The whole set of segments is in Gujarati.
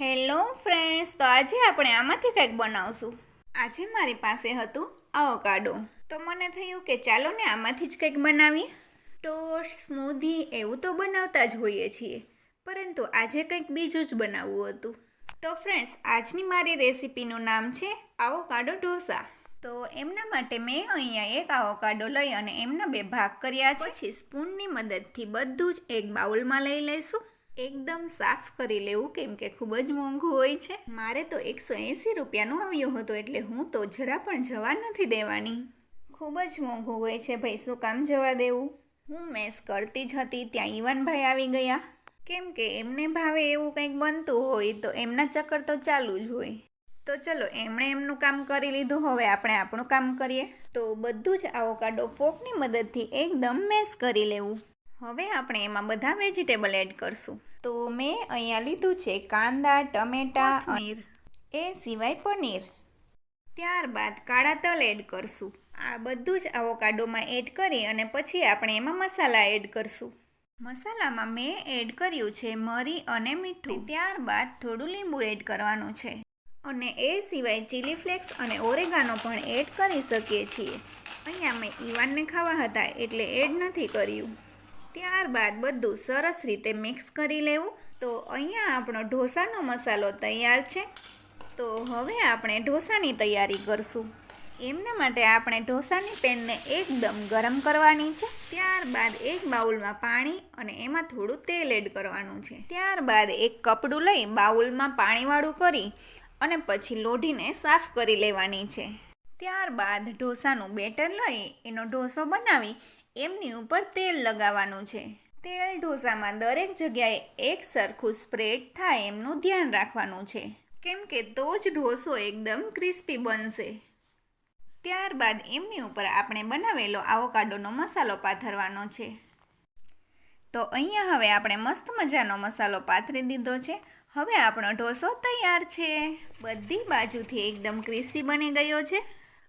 હેલો ફ્રેન્ડ્સ, તો આજે આપણે આમાંથી કંઈક બનાવશું. આજે મારી પાસે હતું આવોકાડો તો મને થયું કે ચાલો ને આમાંથી જ કંઈક બનાવીએ. ટોસ્ટ સ્મૂધી એવું તો બનાવતા જ હોઈએ છીએ, પરંતુ આજે કંઈક બીજું જ બનાવવું હતું. તો ફ્રેન્ડ્સ, આજની મારી રેસિપીનું નામ છે આવોકાડો ઢોસા. તો એમના માટે મેં અહીંયા એક આવોકાડો લઈ અને એમના બે ભાગ કર્યા છે. પછી સ્પૂનની મદદથી બધું જ એક બાઉલમાં લઈ લઈશું. એકદમ સાફ કરી લેવું કેમ કે ખૂબ જ મોંઘું હોય છે. મારે તો એકસો એંસી રૂપિયાનું આવ્યું હતું એટલે હું તો જરા પણ જવા નથી દેવાની. ખૂબ જ મોંઘું હોય છે ભાઈ, શું કામ જવા દેવું? હું મેસ કરતી જ હતી, ત્યાં ઈવાનભાઈ આવી ગયા. કેમ કે એમને ભાવે એવું કંઈક બનતું હોય તો એમના ચક્કર તો ચાલુ જ હોય. તો ચલો, એમણે એમનું કામ કરી લીધું, હવે આપણે આપણું કામ કરીએ. તો બધું જ આવોકાડો ફોકની મદદથી એકદમ મેસ કરી લેવું. હવે આપણે એમાં બધા વેજીટેબલ એડ કરશું. તો મેં અહીંયા લીધું છે કાંદા ટમેટા પનીર એ સિવાય પનીર. ત્યારબાદ કાળા તલ એડ કરશું. આ બધું જ આવોકાડોમાં એડ કરી અને પછી આપણે એમાં મસાલા એડ કરશું. મસાલામાં મેં એડ કર્યું છે મરી અને મીઠું. ત્યારબાદ થોડું લીંબુ એડ કરવાનું છે. અને એ સિવાય ચીલી ફ્લેક્સ અને ઓરેગાનો પણ એડ કરી શકીએ છીએ. અહીંયા મેં ઈવાનને ખાવા હતા એટલે એડ નથી કર્યું. ત્યારબાદ બધું સરસ રીતે મિક્સ કરી લેવું. તો અહીંયા આપણો ઢોસાનો મસાલો તૈયાર છે. તો હવે આપણે ઢોસાની તૈયારી કરશું. એમના માટે આપણે ઢોસાની પેનને એકદમ ગરમ કરવાની છે. ત્યારબાદ એક બાઉલમાં પાણી અને એમાં થોડું તેલ એડ કરવાનું છે. ત્યારબાદ એક કપડું લઈ બાઉલમાં પાણીવાળું કરી અને પછી લોઢીને સાફ કરી લેવાની છે. ત્યારબાદ ઢોસાનું બેટર લઈ એનો ઢોસો બનાવી એમની ઉપર તેલ લગાવવાનું છે. તેલ ઢોસામાં દરેક જગ્યાએ એક સરખું સ્પ્રેડ થાય એમનું ધ્યાન રાખવાનું છે. કેમ કે તો જ ઢોસો એકદમ ક્રિસ્પી બનશે. ત્યારબાદ એમની ઉપર આપણે બનાવેલો આવોકાડોનો મસાલો પાથરવાનો છે. તો અહીંયા હવે આપણે મસ્ત મજાનો મસાલો પાથરી દીધો છે. હવે આપણો ઢોસો તૈયાર છે. બધી બાજુથી એકદમ ક્રિસ્પી બની ગયો છે.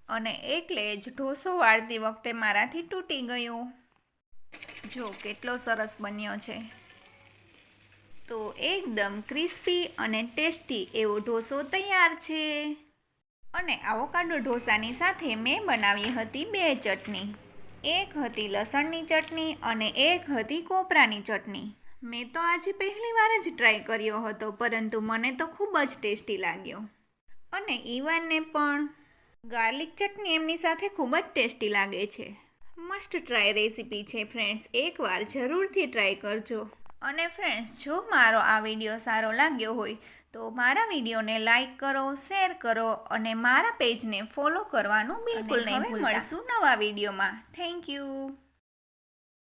અને એટલે જ ઢોસો વાળતી વખતે મારાથી તૂટી ગયો. જો કેટલો સરસ બન્યો છે. તો એકદમ ક્રિસ્પી અને ટેસ્ટી એવો ઢોસો તૈયાર છે. અને આવોકાડો ઢોસાની સાથે મેં બનાવી હતી બે ચટણી. એક હતી લસણની ચટણી અને એક હતી કોપરાની ચટણી. મેં તો આજે પહેલી વાર જ ટ્રાય કર્યો હતો, પરંતુ મને તો ખૂબ જ ટેસ્ટી લાગ્યો. અને ઈવાનને પણ. ગાર્લિક ચટણી એમની સાથે ખૂબ જ ટેસ્ટી લાગે છે. મસ્ટ ટ્રાય રેસીપી છે ફ્રેન્ડ્સ એકવાર જરૂરથી ટ્રાય કરજો. અને ફ્રેન્ડ્સ જો મારો આ વીડિયો સારો લાગ્યો હોય તો મારા વિડીયોને લાઈક કરો શેર કરો અને મારા પેજને ફોલો કરવાનું બિલકુલ નહીં મળશું નવા વિડીયોમાં થેન્ક યુ